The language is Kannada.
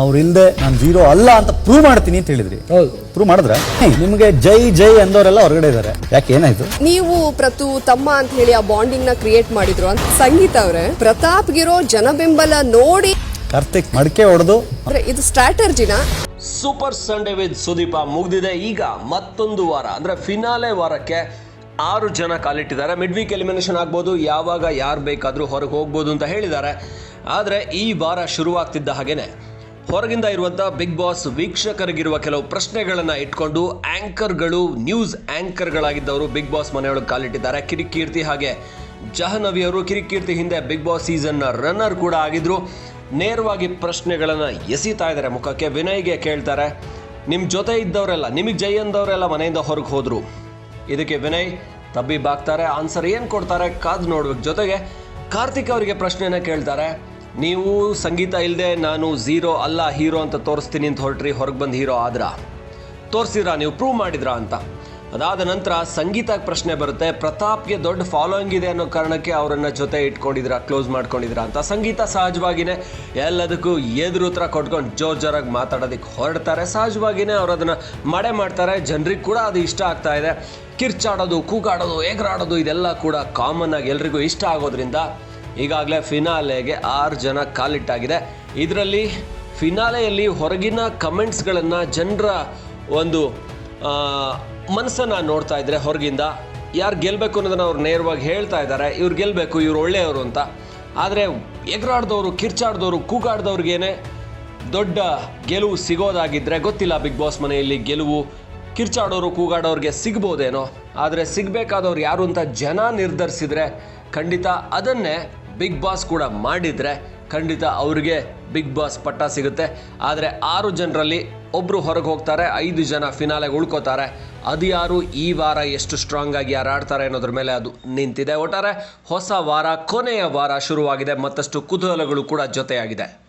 ಅವ್ರು ಇಲ್ದೆ ನಾನು ಜೀರೋ ಅಲ್ಲ ಅಂತ ಪ್ರೂವ್ ಮಾಡ್ತೀನಿ ಅಂತ ಹೇಳಿದ್ರಿ. ಹೌದು. ಪ್ರೂವ್ ಮಾಡಿದ್ರ? ನಿಮಗೆ ಜೈ ಜೈ ಅಂದವರೆಲ್ಲ ಹೊರಗಡೆ ಇದ್ದಾರೆ ಯಾಕೆ ಏನಾಯ್ತು? ನೀವು ಪ್ರತು ತಮ್ಮ ಅಂತ ಹೇಳಿ ಆ ಬಾಂಡಿಂಗ್ನ ಕ್ರಿಯೇಟ್ ಮಾಡಿದ್ರು ಅಂತ ಸಂಗೀತ ಅವ್ರೆ ಪ್ರತಾಪ್ಗಿರೋ ಜನಬೆಂಬಲ ನೋಡಿ ಕಾರ್ತಿಕ್ ಮಡಕೆ ಹೊಡೆದು. ಅಂದ್ರೆ ಇದು ಸ್ಟ್ರಾಟರ್ಜಿನ ಸೂಪರ್ ಸಂಡೇ ವಿತ್ ಸುದೀಪ ಮುಗ್ದಿದೆ. ಈಗ ಮತ್ತೊಂದು ವಾರ ಅಂದ್ರೆ ಫಿನಾಲೆ ವಾರಕ್ಕೆ ಆರು ಜನ ಕಾಲಿಟ್ಟಿದ್ದಾರೆ. ಮಿಡ್ ವೀಕ್ ಎಲಿಮಿನೇಷನ್ ಆಗ್ಬೋದು ಯಾವಾಗ ಯಾರು ಬೇಕಾದರೂ ಹೊರಗೆ ಹೋಗ್ಬೋದು ಅಂತ ಹೇಳಿದ್ದಾರೆ. ಆದರೆ ಈ ವಾರ ಶುರುವಾಗ್ತಿದ್ದ ಹಾಗೇನೆ. ಹೊರಗಿಂದ ಇರುವಂಥ ಬಿಗ್ ಬಾಸ್ ವೀಕ್ಷಕರಿಗಿರುವ ಕೆಲವು ಪ್ರಶ್ನೆಗಳನ್ನು ಇಟ್ಕೊಂಡು ಆಂಕರ್ಗಳು ನ್ಯೂಸ್ ಆಂಕರ್ಗಳಾಗಿದ್ದವರು ಬಿಗ್ ಬಾಸ್ ಮನೆಯೊಳಗೆ ಕಾಲಿಟ್ಟಿದ್ದಾರೆ. ಕಿರಿಕೀರ್ತಿ ಹಾಗೆ ಜಹನವಿ ಅವರು ಕಿರಿಕೀರ್ತಿ ಹಿಂದೆ ಬಿಗ್ ಬಾಸ್ ಸೀಸನ್ನ ರನ್ನರ್ ಕೂಡ ಆಗಿದ್ರು. ನೇರವಾಗಿ ಪ್ರಶ್ನೆಗಳನ್ನು ಎಸಿತಾ ಇದ್ದಾರೆ ಮುಖಕ್ಕೆ. ವಿನಯ್ಗೆ ಕೇಳ್ತಾರೆ ನಿಮ್ಮ ಜೊತೆ ಇದ್ದವರೆಲ್ಲ, ನಿಮಗೆ ಜೈ ಅಂದವರೆಲ್ಲ ಮನೆಯಿಂದ ಹೊರಗೆ ಹೋದ್ರು? ಇದಕ್ಕೆ ವಿನಯ್ ತಬ್ಬಿ ತಬ್ಬಿಬ್ಬಾಗ್ತಾರೆ. ಆನ್ಸರ್ ಏನು ಕೊಡ್ತಾರೆ? ಕಾದು ನೋಡ್ಬೇಕು. ಜೊತೆಗೆ ಕಾರ್ತಿಕ್ ಅವರಿಗೆ ಪ್ರಶ್ನೆನ ಕೇಳ್ತಾರೆ ನೀವು ಸಂಗೀತ ಇಲ್ಲದೆ ನಾನು ಝೀರೋ ಅಲ್ಲ ಹೀರೋ ಅಂತ ತೋರಿಸ್ತೀನಿ ಅಂತ ಹೊರಟ್ರಿ, ಹೊರಗೆ ಬಂದು ಹೀರೋ ಆದ್ರ? ತೋರಿಸಿದ್ರಾ, ನೀವು ಪ್ರೂವ್ ಮಾಡಿದ್ರಾ ಅಂತ? ಅದಾದ ನಂತರ ಸಂಗೀತ ಪ್ರಶ್ನೆ ಬರುತ್ತೆ, ಪ್ರತಾಪ್ಗೆ ದೊಡ್ಡ ಫಾಲೋಯಿಂಗ್ ಇದೆ ಅನ್ನೋ ಕಾರಣಕ್ಕೆ ಅವರನ್ನ ಜೊತೆ ಇಟ್ಕೊಂಡಿದ್ರ ಕ್ಲೋಸ್ ಮಾಡ್ಕೊಂಡಿದ್ರ ಅಂತ. ಸಂಗೀತ ಸಹಜವಾಗಿನೇ ಎಲ್ಲದಕ್ಕೂ ಎದುರು ಉತ್ತರ ಕೊಟ್ಕೊಂಡು ಜೋರ್ ಜೋರಾಗಿ ಮಾತಾಡೋದಕ್ಕೆ ಹೊರಡ್ತಾರೆ. ಸಹಜವಾಗಿನೇ ಅವ್ರು ಅದನ್ನ ಮಡೆ ಮಾಡ್ತಾರೆ, ಜನರಿಗೆ ಕೂಡ ಅದು ಇಷ್ಟ ಆಗ್ತಾ ಇದೆ. ಕಿರ್ಚಾಡೋದು, ಕೂಗಾಡೋದು, ಎಗರಾಡೋದು, ಇದೆಲ್ಲ ಕೂಡ ಕಾಮನ್ ಆಗಿ ಎಲ್ರಿಗೂ ಇಷ್ಟ ಆಗೋದ್ರಿಂದ ಈಗಾಗಲೇ ಫಿನಾಲೆಗೆ ಆರು ಜನ ಕಾಲಿಟ್ಟಾಗಿದೆ. ಇದರಲ್ಲಿ ಫಿನಾಲೆಯಲ್ಲಿ ಹೊರಗಿನ ಕಮೆಂಟ್ಸ್ಗಳನ್ನು ಜನರ ಒಂದು ಮನಸ್ಸನ್ನು ನೋಡ್ತಾ ಇದ್ದರೆ ಹೊರಗಿಂದ. ಯಾರು ಗೆಲ್ಲಬೇಕು ಅನ್ನೋದನ್ನು ಅವ್ರು ನೇರವಾಗಿ ಹೇಳ್ತಾ ಇದ್ದಾರೆ. ಇವ್ರು ಗೆಲ್ಲಬೇಕು ಇವ್ರು ಒಳ್ಳೆಯವರು ಅಂತ. ಆದರೆ ಎಗರಾಡ್ದವರು, ಕಿರ್ಚಾಡ್ದವರು, ಕೂಗಾಡ್ದವ್ರಿಗೇನೆ ದೊಡ್ಡ ಗೆಲುವು ಸಿಗೋದಾಗಿದ್ದರೆ ಗೊತ್ತಿಲ್ಲ ಬಿಗ್ ಬಾಸ್ ಮನೆಯಲ್ಲಿ ಗೆಲುವು ಕಿರ್ಚಾಡೋರು, ಕೂಗಾಡೋರಿಗೆ ಸಿಗ್ಬೋದೇನೋ. ಆದರೆ ಸಿಗಬೇಕಾದವ್ರು ಯಾರು ಅಂತ ಜನ ನಿರ್ಧರಿಸಿದರೆ ಖಂಡಿತ ಅದನ್ನೇ ಬಿಗ್ ಬಾಸ್ ಕೂಡ ಮಾಡಿದರೆ ಖಂಡಿತ ಅವ್ರಿಗೆ ಬಿಗ್ ಬಾಸ್ ಪಟ್ಟ ಸಿಗುತ್ತೆ. ಆದರೆ ಆರು ಜನರಲ್ಲಿ ಒಬ್ಬರು ಹೊರಗೆ ಹೋಗ್ತಾರೆ, ಐದು ಜನ ಫಿನಾಲೆಗೆ ಉಳ್ಕೋತಾರೆ. ಅದು ಯಾರು? ಈ ವಾರ ಎಷ್ಟು ಸ್ಟ್ರಾಂಗ್ ಆಗಿ ಯಾರು ಆಡ್ತಾರೆ ಅನ್ನೋದ್ರ ಮೇಲೆ ಅದು ನಿಂತಿದೆ. ಒಟ್ಟಾರೆ ಹೊಸ ವಾರ, ಕೊನೆಯ ವಾರ ಶುರುವಾಗಿದೆ. ಮತ್ತಷ್ಟು ಕುತೂಹಲಗಳು ಕೂಡ ಜೊತೆಯಾಗಿದೆ.